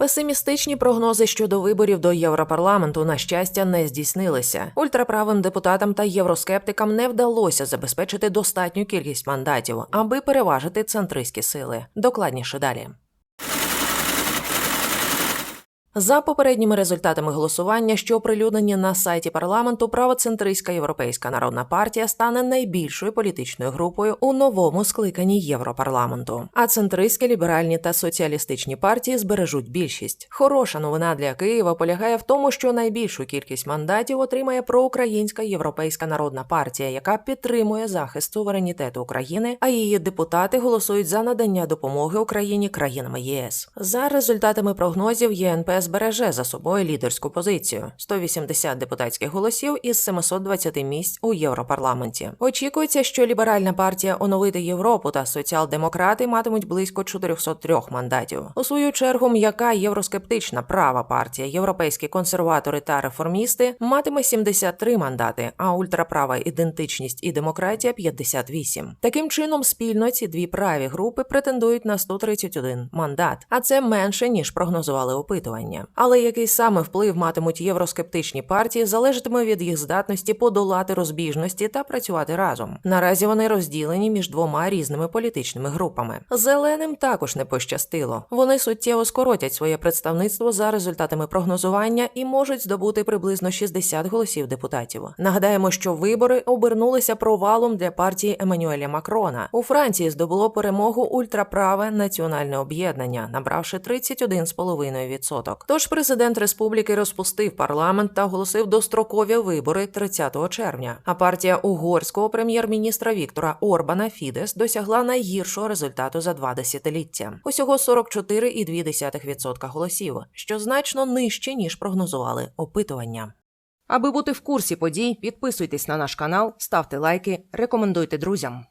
Песимістичні прогнози щодо виборів до Європарламенту на щастя не здійснилися. Ультраправим депутатам та євроскептикам не вдалося забезпечити достатню кількість мандатів, аби переважити центристські сили. Докладніше далі. За попередніми результатами голосування, що оприлюднені на сайті парламенту, правоцентристська європейська народна партія стане найбільшою політичною групою у новому скликанні Європарламенту. А центристські ліберальні та соціалістичні партії збережуть більшість. Хороша новина для Києва полягає в тому, що найбільшу кількість мандатів отримає проукраїнська європейська народна партія, яка підтримує захист суверенітету України, а її депутати голосують за надання допомоги Україні країнами ЄС. За результатами прогнозів ЄНП збереже за собою лідерську позицію 180 депутатських голосів із 720 місць у Європарламенті. Очікується, що ліберальна партія оновити Європу та соціал-демократи матимуть близько 403 мандатів. У свою чергу, м'яка євроскептична права партія, європейські консерватори та реформісти матиме 73 мандати, а ультраправа ідентичність і демократія 58. Таким чином, спільно ці дві праві групи претендують на 131 мандат, а це менше ніж прогнозували опитування. Але який саме вплив матимуть євроскептичні партії, залежатиме від їх здатності подолати розбіжності та працювати разом. Наразі вони розділені між двома різними політичними групами. Зеленим також не пощастило. Вони суттєво скоротять своє представництво за результатами прогнозування і можуть здобути приблизно 60 голосів депутатів. Нагадаємо, що вибори обернулися провалом для партії Еммануеля Макрона. У Франції здобуло перемогу ультраправе національне об'єднання, набравши 31,5%. Тож президент республіки розпустив парламент та оголосив дострокові вибори 30 червня. А партія угорського прем'єр-міністра Віктора Орбана Фідес досягла найгіршого результату за два десятиліття. Усього 44,2% голосів, що значно нижче ніж прогнозували опитування. Аби бути в курсі подій, підписуйтесь на наш канал, ставте лайки, рекомендуйте друзям.